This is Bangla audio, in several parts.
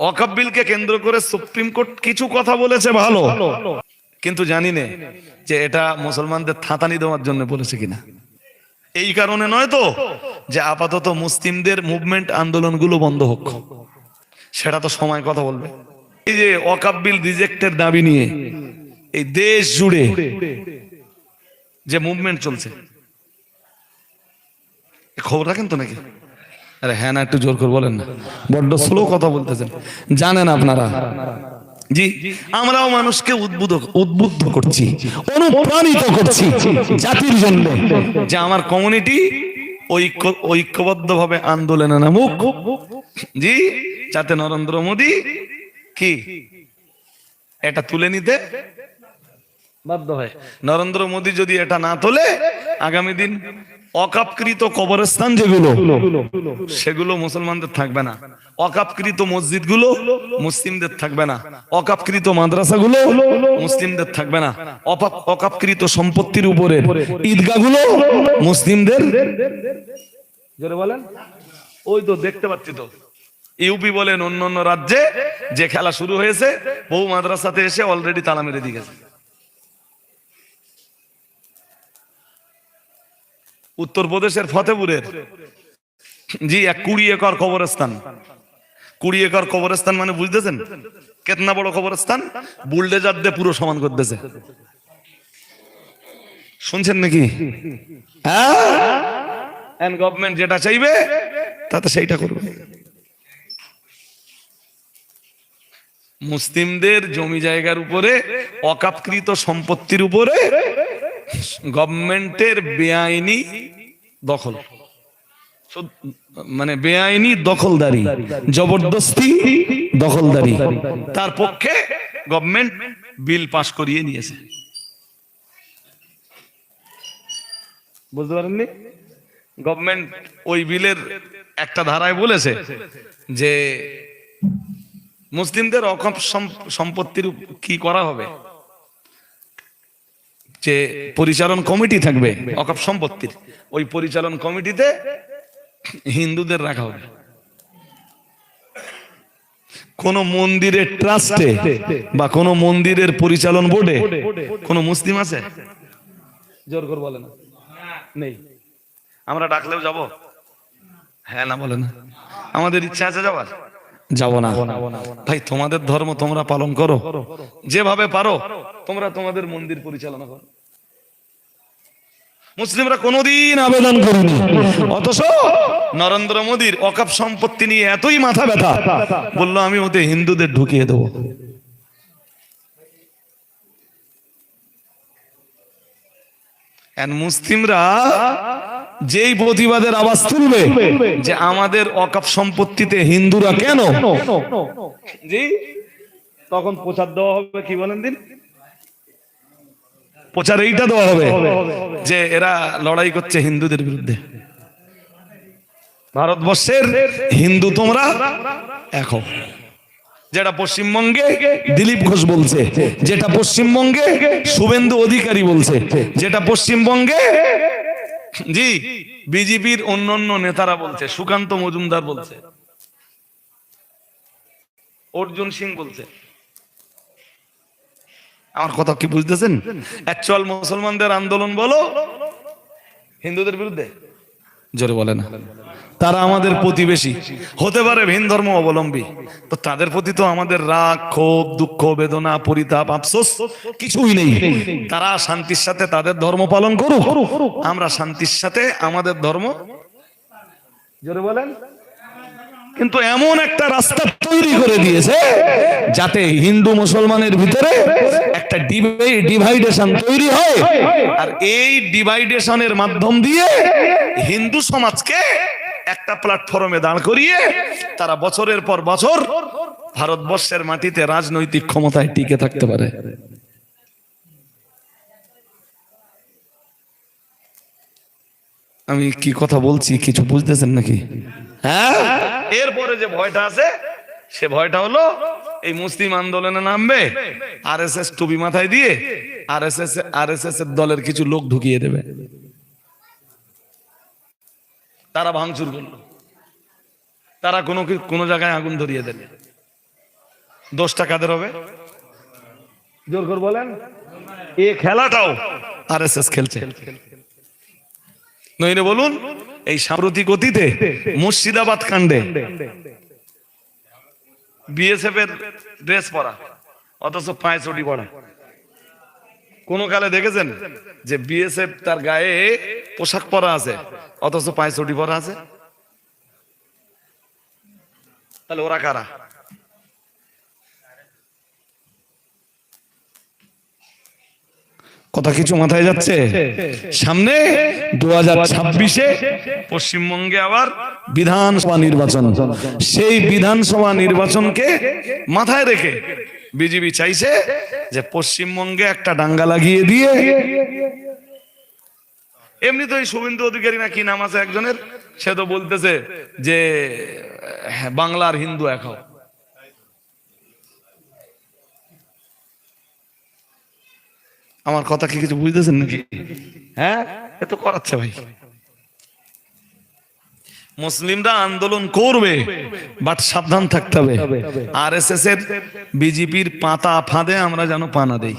ওয়াকাব বিলকে কেন্দ্র করে সুপ্রিম কোর্ট কিছু কথা বলেছে ভালো। কিন্তু জানি না যে এটা মুসলমানদের থাতানি দেওয়ার জন্য বলেছে কিনা। এই কারণে নয় তো যে আপাতত মুসলিমদের মুভমেন্ট আন্দোলনগুলো বন্ধ হোক। সেটা তো সময় কথা বলবে। এই যে ওয়াকাব বিল রিজেক্টের দাবি নিয়ে এই দেশ জুড়ে যে মুভমেন্ট চলছে। খবর রাখেন তো নাকি? আরে হ্যাঁ না, একটু জোর করে বলেন না। বড্ড স্লো কথা বলতেছেন। জানেন আপনারা। জি, আমরাও মানুষকে উদ্বুদ্ধ উদ্বুদ্ধ করছি, অনুপ্রাণিত করছি জাতির জন্য। যে আমার কমিউনিটি ঐক্য ঐক্যবদ্ধ ভাবে আন্দোলনে নামুক। জি, যাতে নরেন্দ্র মোদী কি? এটা তুলে নিতে বাধ্য হয়। নরেন্দ্র মোদী যদি এটা না তোলে, আগামী দিন অকাপকৃত কবরস্থান যেগুলো, সেগুলো মুসলমানদের থাকবে না। অকাপকৃত মসজিদগুলো মুসলিমদের থাকবে না। অকাপকৃত মাদ্রাসাগুলো মুসলিমদের থাকবে না। অকাপকৃত সম্পত্তির উপরে ঈদগাহগুলো মুসলিমদের জোরে বলেন। ওই তো দেখতে পাচ্ছি তো। ইউপি বলেন অন্য অন্য রাজ্যে যে খেলা শুরু হয়েছে, বহু মাদ্রাসাতে এসে অলরেডি তালা মেরে দিয়ে গেছে। উত্তরপ্রদেশের ফতেপুরের। জি, এক কুড়ি একর কবরস্থান। কুড়ি একর কবরস্থান মানে বুঝতেছেন? কেতনা বড় কবরস্থান? বুলডেজার দিয়ে পুরো সমান করতেছে। শুনছেন নাকি? হ্যাঁ? গভর্নমেন্ট যেটা চাইবে, তাতে সেইটা করবে। মুসলিমদের জমি জায়গার উপরে অকাপকৃত সম্পত্তির উপরে গভর্নমেন্টের বেআইনি দখল। মানে বেআইনি দখলদারি, জবরদস্তি দখলদারি। তার পক্ষে গভর্নমেন্ট বিল পাশ করিয়ে নিয়েছে। বুঝতে পারেননি? গভর্নমেন্ট ওই বিলের একটা ধারায় বলেছে যে, মুসলিমদের অকপ সম- সম্পত্তির কি করা হবে? যে পরিচালন কমিটি থাকবে, অকাপ সম্পত্তির, ওই পরিচালন কমিটিতে হিন্দুদের রাখা হবে। কোন মন্দিরের ট্রাস্টে বা কোন মন্দিরের পরিচালন বোর্ডে কোন মুসলিম আছে? জোর করে বলে না। নেই। আমরা ডাকলেও যাব? হ্যাঁ না বলে না। আমাদের ইচ্ছা আছে যাওয়ার। যাব না। ভাই, তোমাদের ধর্ম তোমরা পালন করো। যেভাবে পারো, তোমরা তোমাদের মন্দির পরিচালনা করো। মুসলিমরা কোনোদিন আবেদন করেনি। অথচ নরেন্দ্র মোদীর অকাপ সম্পত্তি নিয়ে এতই মাথা ব্যথা। বলল, আমি ওতে হিন্দুদের ঢুকিয়ে দেবো। মুসলিমরা যেই প্রতিবাদের আওয়াজ তুলবে যে আমাদের অকাপ সম্পত্তিতে হিন্দুরা কেন? জি তখন প্রচার দেওয়া হবে কি বলেন দিন? প্রচার এইটা দেওয়া হবে যে এরা লড়াই করছে হিন্দুদের বিরুদ্ধে। ভারতবর্ষের হিন্দু তোমরা এখন যেটা পশ্চিমবঙ্গে দিলীপ ঘোষ বলছে যেটা পশ্চিমবঙ্গে শুভেন্দু অধিকারী বলছে যেটা পশ্চিমবঙ্গে জি বিজেপির অন্যান্য নেতারা বলছে, সুকান্ত মজুমদার বলছে, অর্জুন সিং বলছে। আমার কথা কি বুঝতেছেন? অ্যাকচুয়াল মুসলমানদের আন্দোলন বলো, হিন্দুদের বিরুদ্ধে? জোরে বলে না তারা আমাদের প্রতিবেশী। হতে পারে ভিন ধর্ম অবলম্বী। তো তাদের প্রতি তো আমাদের রাগ, ক্ষোভ, দুঃখ, বেদনা, পরিতাপ, আফসোস কিছুই নেই। তারা শান্তির সাথে তাদের ধর্ম পালন করুক। আমরা শান্তির সাথে আমাদের ধর্ম জোরে বলেন। কিন্তু এমন একটা রাস্তা তৈরি করে দিয়েছে যাতে হিন্দু মুসলমানের ভিতরে একটা ডিভাইডেশন তৈরি হয়। আর এই ডিভাইডেশনের মাধ্যম দিয়ে হিন্দু সমাজকে একটা প্ল্যাটফর্মে দাঁড় করিয়ে তারা বছরের পর বছর ভারতবর্ষের মাটিতে রাজনৈতিক ক্ষমতায় টিকে থাকতে পারে। আমি কি কথা বলছি? কিছু বুঝতেছেন নাকি? হ্যাঁ? এরপরে যে ভয়টা আছে, সে ভয়টা হলো এই মুসলিম আন্দোলনে নামবে আর এস এস টুপি মাথায় দিয়ে R S S R S S এর দলের কিছু লোক ঢুকিয়ে দেবে। তারা ভাঙচুর করল। তারা কোনো কোনো জায়গায় আগুন ধরিয়ে দেবে দোষটা কাদের হবে। জোর করে বলেন। এ খেলাটাও আর এস এস খেলছে। নইলে বলুন, এই সাম্প্রতিক অতীতে মুর্শিদাবাদ কাণ্ডে বিএসএফ এর ড্রেস পরা, অথচ পায়ে চটি পরা। কোন কালে দেখেছেন? যে বিএসএফ তার গায়ে পোশাক পরা আছে, অথচ পায়ে চটি পরা আছে। তাহলে ওরা কারা? কথা কিছু মাথায় যাচ্ছে? সামনে দু হাজার ছাব্বিশে পশ্চিমবঙ্গে আবার বিধানসভা নির্বাচন। সেই বিধানসভা নির্বাচনকে মাথায় রেখে বিজেপি চাইছে যে পশ্চিমবঙ্গে একটা ডাঙ্গা লাগিয়ে দিয়ে এমনি তো এই শুভেন্দু অধিকারী না কি নাম আছে একজনের? সে তো বলতেছে যে হ্যাঁ, বাংলার হিন্দু হও। আমার কথা কি কিছু বুঝতেছেন নাকি? হ্যাঁ? এ তো করাচ্ছে ভাই। মুসলিমরা আন্দোলন করবে বাট সাবধান থাকতে হবে। আর এস এস এর বিজেপির পাতা ফাঁদে আমরা যেন পানা দেই।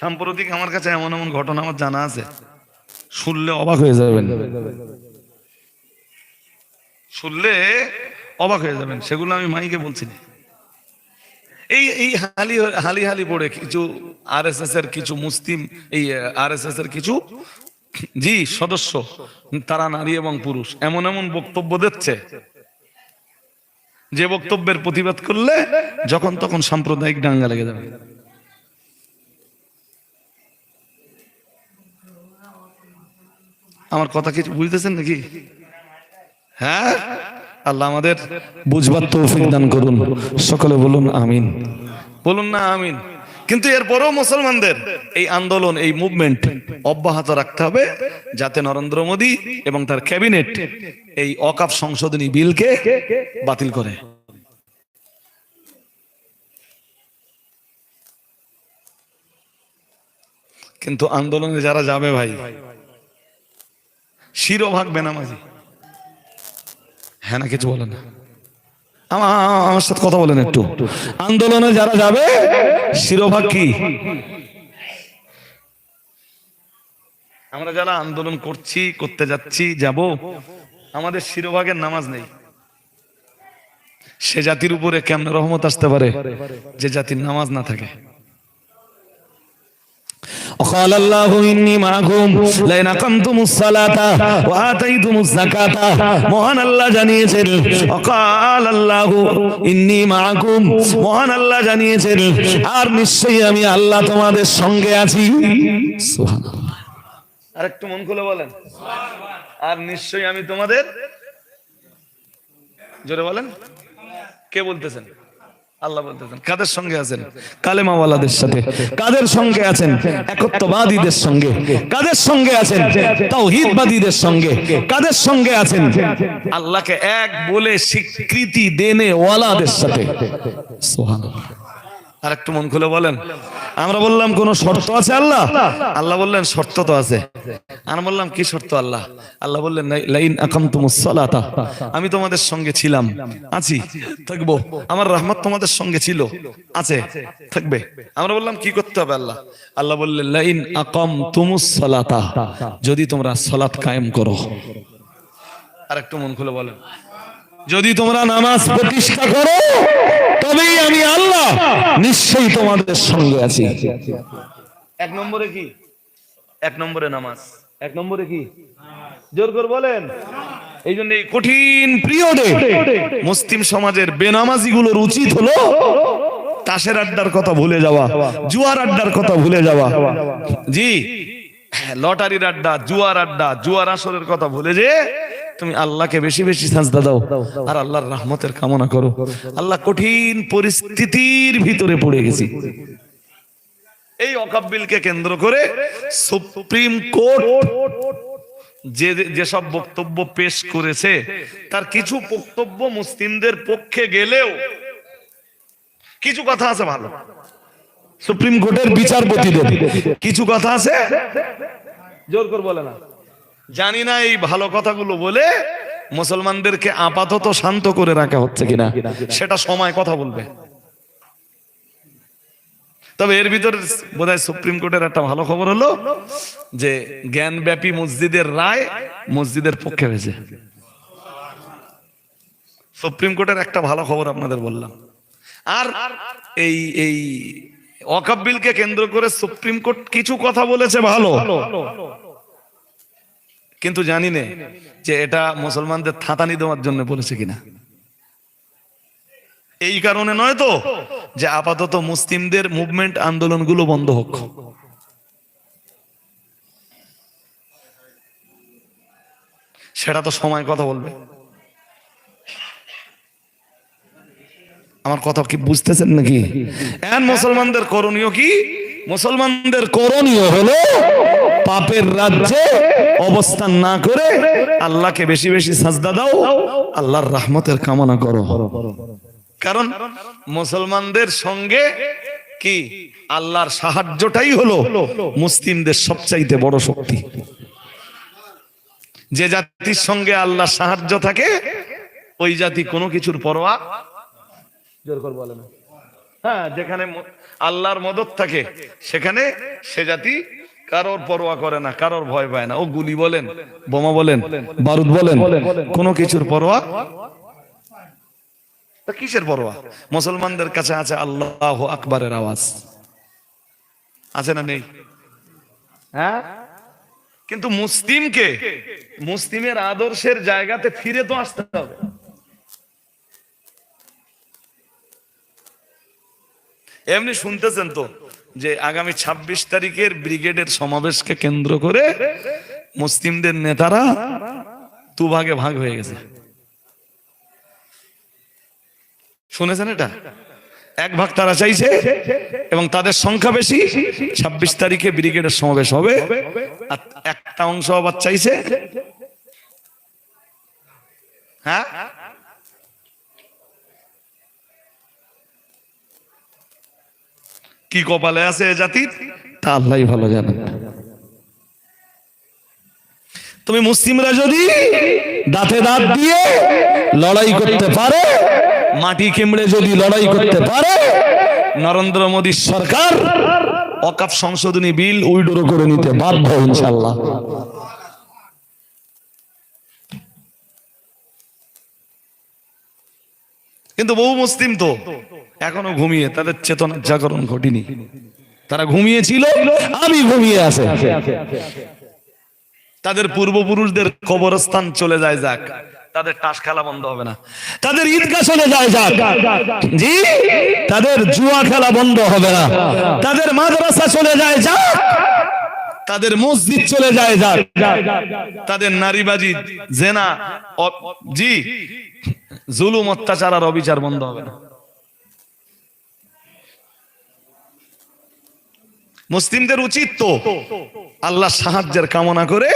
সাম্প্রতিক আমার কাছে এমন এমন ঘটনা আমার জানা আছে শুনলে অবাক হয়ে যাবেন। শুনলে অবাক হয়ে যাবেন সেগুলো আমি মাইকে বলছি না। এই এই হালি হালি হালি পড়ে কিছু আরএসএস এর কিছু মুসলিম এই আরএসএস এর কিছু জি সদস্য তারা নারী এবং পুরুষ এমন এমন বক্তব্য দিচ্ছে। যে বক্তব্যের প্রতিবাদ করলে যখন তখন সাম্প্রদায়িক ডাঙ্গা লেগে যাবে। আমার কথা কিছু বুঝতেছেন নাকি? হ্যাঁ? আল্লাহ আমাদের বুঝবার তৌফিক দান করুন। সকলে বলুন আমিন। বলুন না আমিন। কিন্তু এরপরেও মুসলমানদের এই আন্দোলন, এই মুভমেন্ট অব্যাহত রাখতে হবে যাতে নরেন্দ্র মোদী এবং তার ক্যাবিনেট এই অকাপ সংশোধনী বিলকে বাতিল করে। কিন্তু আন্দোলনে যারা যাবে ভাই, শিরোভাগ বেনামাজি। হ্যাঁ না, কিছু বলেন না। আমার সাথে কথা বলেন একটু। আন্দোলনে যারা যাবে শিরোভাগ কি? আমরা যারা আন্দোলন করছি, করতে যাচ্ছি, যাব, আমাদের শিরোভাগের নামাজ নেই। সে জাতির উপরে কেমন রহমত আসতে পারে? যে জাতির নামাজ না থাকে। وقال الله إني معكم لئن أقمتم الصلاة وآتيتم الزكاة মহান আল্লাহ জানিয়েছেন وقال الله إني معكم মহান আল্লাহ জানিয়েছেন আর নিশ্চয়ই আমি আল্লাহ তোমাদের সঙ্গে আছি সুবহানাল্লাহ আর একটু মন খুলে বলেন আর নিশ্চয়ই আমি তোমাদের জোরে বলেন কে বলতেছেন আল্লাহ বলতেছেন। কাদের সঙ্গে আছেন? কালেমাওয়ালাদের সাথে। কাদের সঙ্গে আছেন? একত্ববাদীদের সঙ্গে। কাদের সঙ্গে আছেন? তাওহীদবাদীদের সঙ্গে। কাদের সঙ্গে আছেন? আল্লাহকে এক বলে স্বীকৃতি দেনে ওয়ালাদের সাথে। সুবহানাল্লাহ। আর একটু মন খুলে বলেন। আমরা বললাম, কোন শর্ত আছে আল্লাহ? আল্লাহ বললেন, শর্ত তো আছে। আমরা বললাম, কি শর্ত আল্লাহ? আল্লাহ বললেন, "লাই- লাইন সালাতা। আমি তোমাদের সঙ্গে ছিলাম। আছি, থাকব। আমার রহমত তোমাদের সঙ্গে ছিল। আছে, থাকবে। আমরা বললাম, কি করতে হবে আল্লাহ? আল্লাহ বললেন, লাইন আকামতুমুস সালাতা। যদি তোমরা সালাত কায়েম করো। আর একটু মন খুলে বলেন। যদি তোমরা নামাজ প্রতিষ্ঠা করো তবেই আমি আল্লাহ নিশ্চয়ই তোমাদের সঙ্গে আছি। এক নম্বরে কি? এক নম্বরে নামাজ। এক নম্বরে কি? জোর করে বলেন। এই জন্য এই কঠিন পিরিয়ডে মুসলিম সমাজের বেনামাজি গুলোর উচিত হলো তাসের আড্ডার কথা ভুলে যাওয়া, জুয়ার আড্ডার কথা ভুলে যাওয়া। জি, লটারির আড্ডা, জুয়ার আড্ডা, জুয়ার আসরের কথা ভুলে যে তুমি আল্লাহকে বেশি বেশি সাজদা দাও আর আল্লাহর রহমতের কামনা করো। আল্লাহ কঠিন পরিস্থিতির ভিতরে পড়ে গেছি। এই অকাব্বিলকে কেন্দ্র করে সুপ্রিম কোর্ট যে যেসব বক্তব্য পেশ করেছে, তার কিছু বক্তব্য মুসলিমদের পক্ষে গেলেও কিছু কথা আছে ভালো। সুপ্রিম কোর্টের বিচারপতিদের কিছু কথা আছে? জোর করে বলে না। জানি না এই ভালো কথাগুলো বলে মুসলমানদেরকে আপাতত শান্ত করে রাখা হচ্ছে কিনা, সেটা সময় কথা বলবে। তবে এর ভিতরে বোধহয় সুপ্রিম কোর্টের একটা ভালো খবর হলো যে জ্ঞানব্যাপী মসজিদের রায় মসজিদের পক্ষে হয়েছে। সুপ্রিম কোর্টের একটা ভালো খবর আপনাদের বললাম। আর এই এই ওয়াকাব বিলকে কেন্দ্র করে সুপ্রিম কোর্ট কিছু কথা বলেছে ভালো। কিন্তু জানি না যে এটা মুসলমানদের থাতানি দেওয়ার জন্য বলেছে কিনা। এই কারণে নয় তো যে আপাতত মুসলিমদের মুভমেন্ট আন্দোলনগুলো বন্ধ হোক। সেটা তো সময় কথা বলবে। আমার কথা কি বুঝতেছেন নাকি? এখন মুসলমানদের করণীয় কি? মুসলমানদের করণীয় হলো পাপের রাজ্যে অবস্থান না করে আল্লাহকে বেশি বেশি সাজদা দাও, আল্লাহর রহমতের কামনা করো। কারণ মুসলমানদের সঙ্গে কি? আল্লাহর সাহায্যটাই হলো মুসলিমদের সবচাইতে বড় শক্তি। যে জাতির সঙ্গে আল্লাহর সাহায্য থাকে, ওই জাতি কোনো কিছুর পরোয়া জোর করে বলে না। হ্যাঁ যেখানে আল্লাহর মদত থাকে, সেখানে সে জাতি কারোর পরোয়া করে না, কারোর ভয় পায় না। ও গুলি বলেন, বোমা বলেন, বারুদ বলেন, কোনো কিছুর পরোয়া? কিসের পরোয়া? মুসলমানদের কাছে আছে আল্লাহ আকবরের আওয়াজ। আছে না নেই? হ্যাঁ? কিন্তু মুসলিমকে, মুসলিমের আদর্শের জায়গাতে ফিরে তো আসতে হবে। এমনি শুনতেছেন তো যে আগামী ২৬ তারিখের ব্রিগেডের সমাবেশকে কেন্দ্র করে মুসলিমদের নেতারা দু ভাগে ভাগ হয়ে গেছে। শুনেছেন এটা? এক ভাগ তারা চাইছে এবং তাদের সংখ্যা বেশি ২৬ তারিখে ব্রিগেডের সমাবেশ হবে, আর একটা অংশ আবার চাইছে। হ্যাঁ? কি কপালে আছে এ জাতির? তা আল্লাহ ভালো জানেন তুমি মুসলিমরা যদি দাঁতে দাঁত দিয়ে লড়াই করতে পারে, মাটি কেমড়ে যদি লড়াই করতে পারে, নরেন্দ্র মোদী সরকার অকাপ সংশোধনী বিল উইডোরো করে নিতে বাধ্য ইনশাল্লাহ কিন্তু বহু মুসলিম তো এখনও ঘুমিয়ে, তাদের চেতনার জাগরণ ঘটেনি। তারা ঘুমিয়েছিল, আমি ঘুমিয়ে আছে। তাদের পূর্বপুরুষদের কবরস্থান চলে যায় যাক। তাদের টাস খেলা বন্ধ হবে না। তাদের ঈদগাহ চলে যায় যাক। জি, তাদের জুয়া খেলা বন্ধ হবে না। তাদের মাদ্রাসা চলে যায় যাক। তাদের মসজিদ চলে যায় যাক। তাদের নারীবাজি, জেনা জি, জুলুম, অত্যাচার আর অবিচার বন্ধ হবে না। মুসলিমদের উচিত তো আল্লাহ সাহায্যের কামনা করে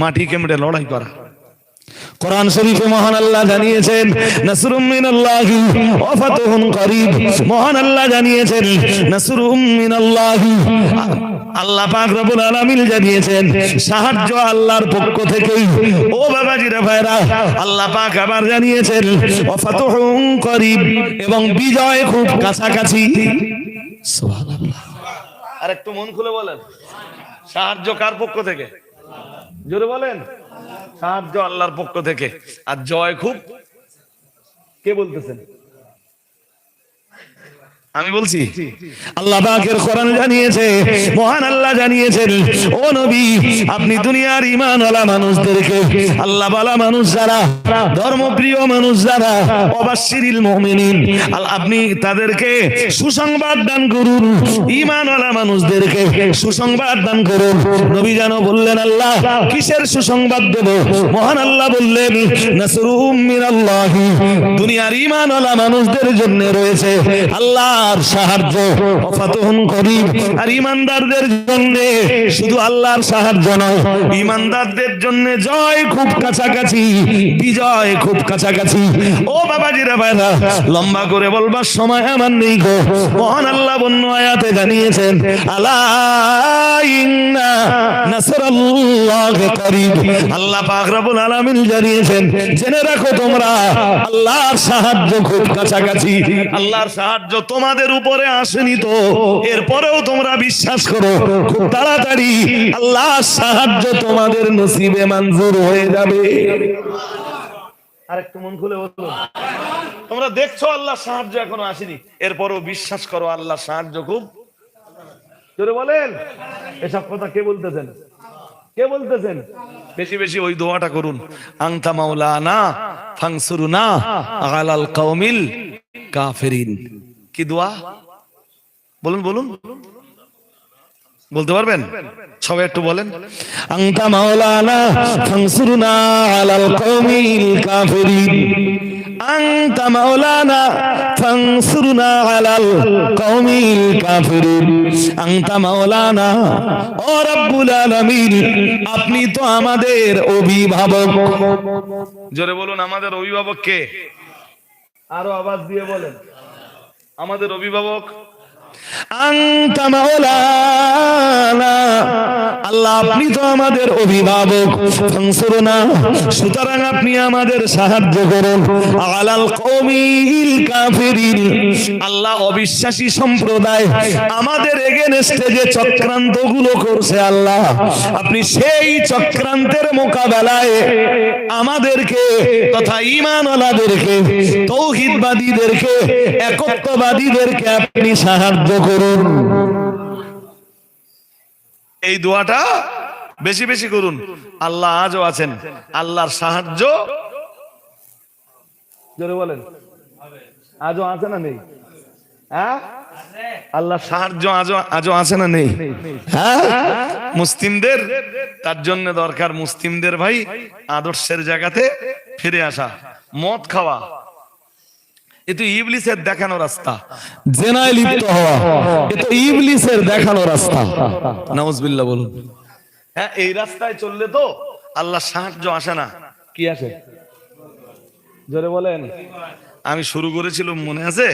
মাটি কেমড়ে লড়াই করা। কোরআন শরীফে মহান আল্লাহ জানিয়েছেন, নাসরুম মিনাল্লাহি ওয়া ফাতহুন করিব। মহান আল্লাহ জানিয়েছেন, নাসরুম মিনাল্লাহি আল্লাহ পাক রব্বুল আলামিন জানিয়েছেন, সাহায্য আল্লাহর পক্ষ থেকেই। ও বাবাজিরা ভাইরা, আল্লাহ পাক আবার জানিয়েছেন ওয়া ফাতহুন করিব এবং বিজয় খুব কাছাকাছি। সুবহানাল্লাহ। আর একটু মন খুলে বলেন। সাহায্য কার পক্ষ থেকে? জোরে বলেন। সাহায্য আল্লাহর পক্ষ থেকে। আর জয় খুব কে বলতেছেন? আমি বলছি, আল্লাহ পাকের কোরআন জানিয়েছে, মহান আল্লাহ জানিয়েছেন, ও নবী, আপনি দুনিয়ার ইমানওয়ালা মানুষদেরকে আল্লাহ বালা মানুষ যারা, ধর্মপ্রিয় মানুষ যারা অবাশিরিল মুমিনিন আপনি তাদেরকে সুসংবাদ দান করুন ইমানওয়ালা মানুষদেরকে সুসংবাদ দান করুন। নবী যেন বললেন, আল্লাহ কিসের সুসংবাদ দেব? মহান আল্লাহ বললেন নাসরুম মিনাল্লাহি, দুনিয়ার ইমানওয়ালা মানুষদের জন্য রয়েছে। আল্লাহ আল্লাহর সাহায্য, ফাতহুন করিব আর ইমানদারদের জন্য শুধু আল্লাহর সাহায্য নয়, ইমানদারদের জন্য জয় খুব কাছাকাছি, বিজয় খুব কাছাকাছি। ও বাবাজিরা ভাইরা, লম্বা করে বলবার সময় আমার নেই গো। মহান আল্লাহ বন্য আয়াতে জানিয়েছেন, আলা ইন্না নাসরাল্লাহ করিব আল্লাহ পাক রব্বুল আলামিন জানিয়েছেন, জেনে রাখো তোমরা, আল্লাহর সাহায্য খুব কাছাকাছি। আল্লাহর সাহায্য তোমাদের উপরে আসেনি তো। এরপরেও তোমরা বিশ্বাস করো। খুব তাড়াতাড়ি আল্লাহর সাহায্য তোমাদের নসিবে মঞ্জুর হয়ে যাবে। আরেকটু মন খুলে বলো। তোমরা দেখছ আল্লাহ সাহায্য এখনও আসেনি। এরপরও বিশ্বাস করো আল্লাহ সাহায্য খুব। জোরে বলেন। এসব কথা কে বলতেছেন? কে বলতেছেন? বেশি বেশি ওই দোয়াটা করুন। আংতা মাওলানা ফাংসুরুনা কাউমিল কাফেরিন। কি দোয়া? বলুন বলুন। বলতে পারবেন? সবাই একটু বলেন। আংতা মাওলানা ফাংসুরুনা আলাল কাউমিল কাফেরিন। আংতা মাওলানা ফাংসুরুনা আলাল কাউমিল কাফিরিন। আংতা মাওলানা ও রব্বুল আলামিন আপনি তো আমাদের অভিভাবক। জোরে বলুন আমাদের অভিভাবক কে? আরও আওয়াজ দিয়ে বলেন। আমাদের অভিভাবক আল্লাহ, আপনি তো আমাদের অভিভাবক। সুতরাং আপনি আমাদের সাহায্য করুন। আলাল কাফিরিন। আল্লাহ, অবিশ্বাসী সম্প্রদায়। আমাদের এগেনস্টে যে চক্রান্তগুলো করছে আল্লাহ, আপনি সেই চক্রান্তের মোকাবেলায় আমাদেরকে তথা ইমান ঈমানওয়ালাদেরকে, তৌহিদবাদীদেরকে, একত্ববাদীদেরকে আপনি সাহায্য করুন। এই দোয়াটা বেশি বেশি করুন। আল্লাহ আজও আছেন। আল্লাহর সাহায্য। বলেন। আজও আছে না নেই? হ্যাঁ? আল্লাহ সাহায্য আজও আজও আছে না নেই? হ্যাঁ? মুসলিমদের? তার জন্য দরকার মুসলিমদের ভাই, আদর্শের জায়গাতে ফিরে আসা, মদ খাওয়া। এ তো ইবলিসের দেখানো রাস্তা। জেনায় লিপ্ত হওয়া এ তো ইবলিসের দেখানো রাস্তা। নাউজবিল্লাহ বলুন। হ্যাঁ এই রাস্তায় চললে তো আল্লাহ সাহায্য আসে না। কি আসে? জোরে বলেন। আমি শুরু করেছিলাম মনে আছে?